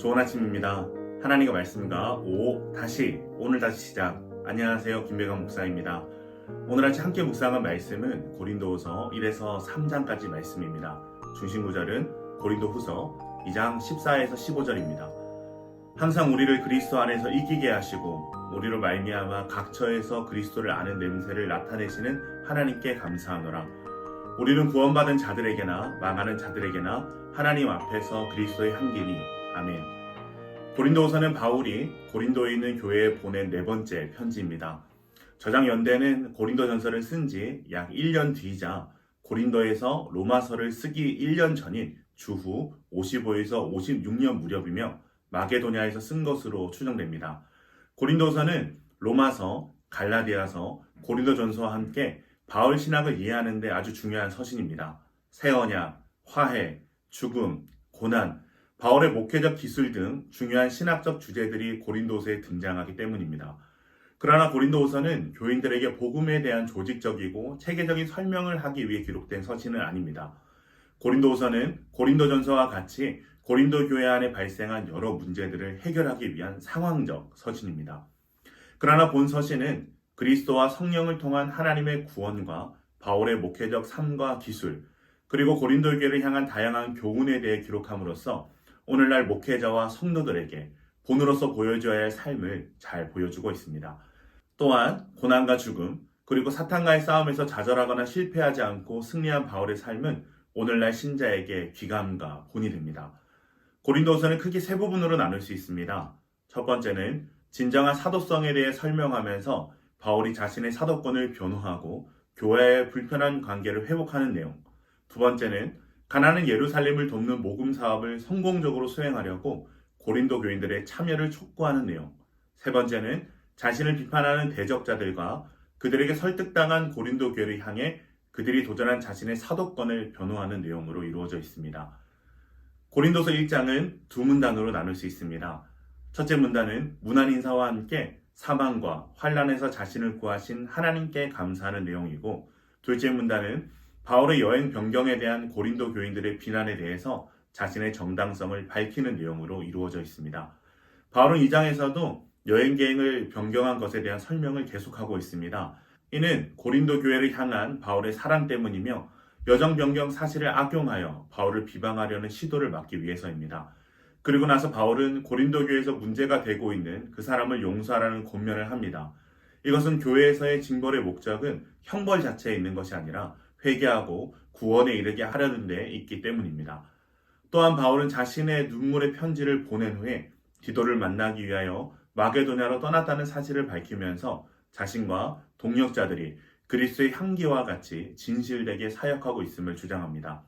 좋은 아침입니다. 하나님의 말씀과 오 다시 오늘 다시 시작. 안녕하세요. 김배관 목사입니다. 오늘 아침 함께 묵상한 말씀은 고린도후서 1에서 3장까지 말씀입니다. 중심 구절은 고린도후서 2장 14에서 15절입니다. 항상 우리를 그리스도 안에서 이기게 하시고 우리로 말미암아 각처에서 그리스도를 아는 냄새를 나타내시는 하나님께 감사하노라. 우리는 구원받은 자들에게나 망하는 자들에게나 하나님 앞에서 그리스도의 향기니 아멘. 고린도후서는 바울이 고린도에 있는 교회에 보낸 네 번째 편지입니다. 저장 연대는 고린도 전서를 쓴 지 약 1년 뒤이자 고린도에서 로마서를 쓰기 1년 전인 주후 55에서 56년 무렵이며 마게도냐에서 쓴 것으로 추정됩니다. 고린도서는 로마서, 갈라디아서, 고린도전서와 함께 바울 신학을 이해하는 데 아주 중요한 서신입니다. 새 언약, 화해, 죽음, 고난, 바울의 목회적 기술 등 중요한 신학적 주제들이 고린도서에 등장하기 때문입니다. 그러나 고린도후서는 교인들에게 복음에 대한 조직적이고 체계적인 설명을 하기 위해 기록된 서신은 아닙니다. 고린도후서는 고린도전서와 같이 고린도 교회 안에 발생한 여러 문제들을 해결하기 위한 상황적 서신입니다. 그러나 본 서신은 그리스도와 성령을 통한 하나님의 구원과 바울의 목회적 삶과 기술, 그리고 고린도 교회를 향한 다양한 교훈에 대해 기록함으로써 오늘날 목회자와 성도들에게 본으로서 보여줘야 할 삶을 잘 보여주고 있습니다. 또한 고난과 죽음, 그리고 사탄과의 싸움에서 좌절하거나 실패하지 않고 승리한 바울의 삶은 오늘날 신자에게 귀감과 본이 됩니다. 고린도서는 크게 세 부분으로 나눌 수 있습니다. 첫 번째는 진정한 사도성에 대해 설명하면서 바울이 자신의 사도권을 변호하고 교회의 불편한 관계를 회복하는 내용. 두 번째는 가나는 예루살렘을 돕는 모금 사업을 성공적으로 수행하려고 고린도 교인들의 참여를 촉구하는 내용. 세 번째는 자신을 비판하는 대적자들과 그들에게 설득당한 고린도 교회를 향해 그들이 도전한 자신의 사도권을 변호하는 내용으로 이루어져 있습니다. 고린도서 1장은 두 문단으로 나눌 수 있습니다. 첫째 문단은 문안 인사와 함께 사망과 환란에서 자신을 구하신 하나님께 감사하는 내용이고 둘째 문단은 바울의 여행 변경에 대한 고린도 교인들의 비난에 대해서 자신의 정당성을 밝히는 내용으로 이루어져 있습니다. 바울은 이 장에서도 여행 계획을 변경한 것에 대한 설명을 계속하고 있습니다. 이는 고린도 교회를 향한 바울의 사랑 때문이며 여정 변경 사실을 악용하여 바울을 비방하려는 시도를 막기 위해서입니다. 그리고 나서 바울은 고린도 교회에서 문제가 되고 있는 그 사람을 용서하라는 권면을 합니다. 이것은 교회에서의 징벌의 목적은 형벌 자체에 있는 것이 아니라 회개하고 구원에 이르게 하려는 데 있기 때문입니다. 또한 바울은 자신의 눈물의 편지를 보낸 후에 디도를 만나기 위하여 마게도냐로 떠났다는 사실을 밝히면서 자신과 동력자들이 그리스의 향기와 같이 진실되게 사역하고 있음을 주장합니다.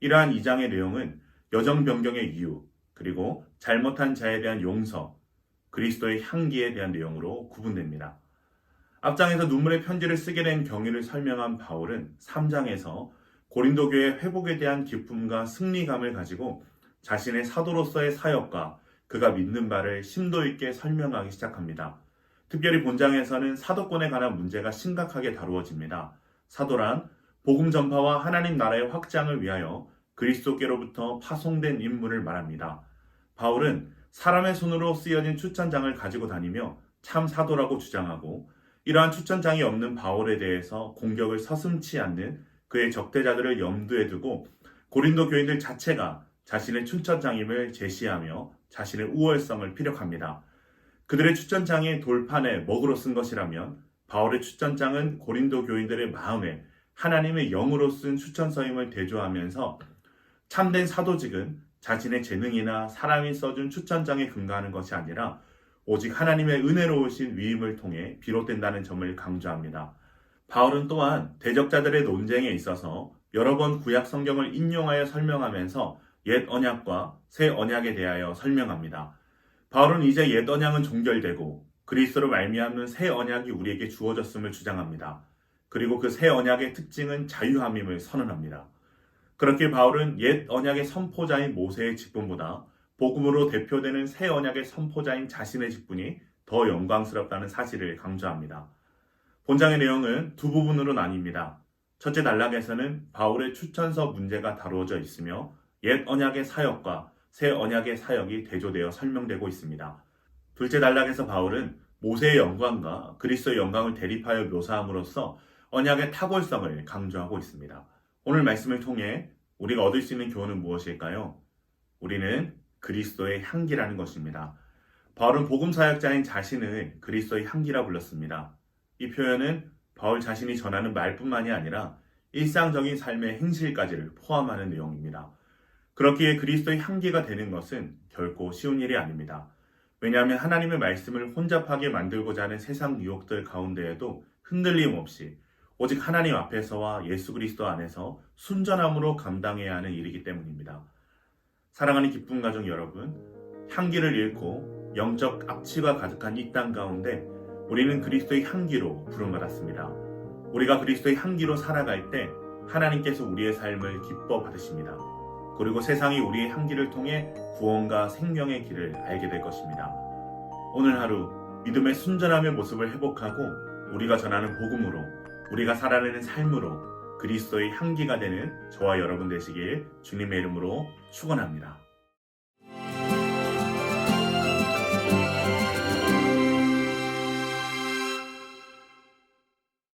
이러한 이장의 내용은 여정 변경의 이유, 그리고 잘못한 자에 대한 용서, 그리스도의 향기에 대한 내용으로 구분됩니다. 앞장에서 눈물의 편지를 쓰게 된 경위를 설명한 바울은 3장에서 고린도 교회 회복에 대한 기쁨과 승리감을 가지고 자신의 사도로서의 사역과 그가 믿는 바를 심도 있게 설명하기 시작합니다. 특별히 본장에서는 사도권에 관한 문제가 심각하게 다루어집니다. 사도란 복음 전파와 하나님 나라의 확장을 위하여 그리스도께로부터 파송된 인물을 말합니다. 바울은 사람의 손으로 쓰여진 추천장을 가지고 다니며 참 사도라고 주장하고 이러한 추천장이 없는 바울에 대해서 공격을 서슴치 않는 그의 적대자들을 염두에 두고 고린도 교인들 자체가 자신의 추천장임을 제시하며 자신의 우월성을 피력합니다. 그들의 추천장이 돌판에 먹으로 쓴 것이라면 바울의 추천장은 고린도 교인들의 마음에 하나님의 영으로 쓴 추천서임을 대조하면서 참된 사도직은 자신의 재능이나 사람이 써준 추천장에 근거하는 것이 아니라 오직 하나님의 은혜로우신 위임을 통해 비롯된다는 점을 강조합니다. 바울은 또한 대적자들의 논쟁에 있어서 여러 번 구약 성경을 인용하여 설명하면서 옛 언약과 새 언약에 대하여 설명합니다. 바울은 이제 옛 언약은 종결되고 그리스도로 말미암는 새 언약이 우리에게 주어졌음을 주장합니다. 그리고 그 새 언약의 특징은 자유함임을 선언합니다. 그렇게 바울은 옛 언약의 선포자인 모세의 직분보다 복음으로 대표되는 새 언약의 선포자인 자신의 직분이 더 영광스럽다는 사실을 강조합니다. 본장의 내용은 두 부분으로 나뉩니다. 첫째 단락에서는 바울의 추천서 문제가 다루어져 있으며 옛 언약의 사역과 새 언약의 사역이 대조되어 설명되고 있습니다. 둘째 단락에서 바울은 모세의 영광과 그리스도의 영광을 대립하여 묘사함으로써 언약의 탁월성을 강조하고 있습니다. 오늘 말씀을 통해 우리가 얻을 수 있는 교훈은 무엇일까요? 우리는 그리스도의 향기라는 것입니다. 바울은 복음 사역자인 자신을 그리스도의 향기라 불렀습니다. 이 표현은 바울 자신이 전하는 말뿐만이 아니라 일상적인 삶의 행실까지를 포함하는 내용입니다. 그렇기에 그리스도의 향기가 되는 것은 결코 쉬운 일이 아닙니다. 왜냐하면 하나님의 말씀을 혼잡하게 만들고자 하는 세상 유혹들 가운데에도 흔들림 없이 오직 하나님 앞에서와 예수 그리스도 안에서 순전함으로 감당해야 하는 일이기 때문입니다. 사랑하는 기쁨 가족 여러분, 향기를 잃고 영적 악취가 가득한 이 땅 가운데 우리는 그리스도의 향기로 부름받았습니다. 우리가 그리스도의 향기로 살아갈 때 하나님께서 우리의 삶을 기뻐 받으십니다. 그리고 세상이 우리의 향기를 통해 구원과 생명의 길을 알게 될 것입니다. 오늘 하루 믿음의 순전함의 모습을 회복하고 우리가 전하는 복음으로 우리가 살아내는 삶으로 그리스도의 향기가 되는 저와 여러분 되시길 주님의 이름으로 축원합니다.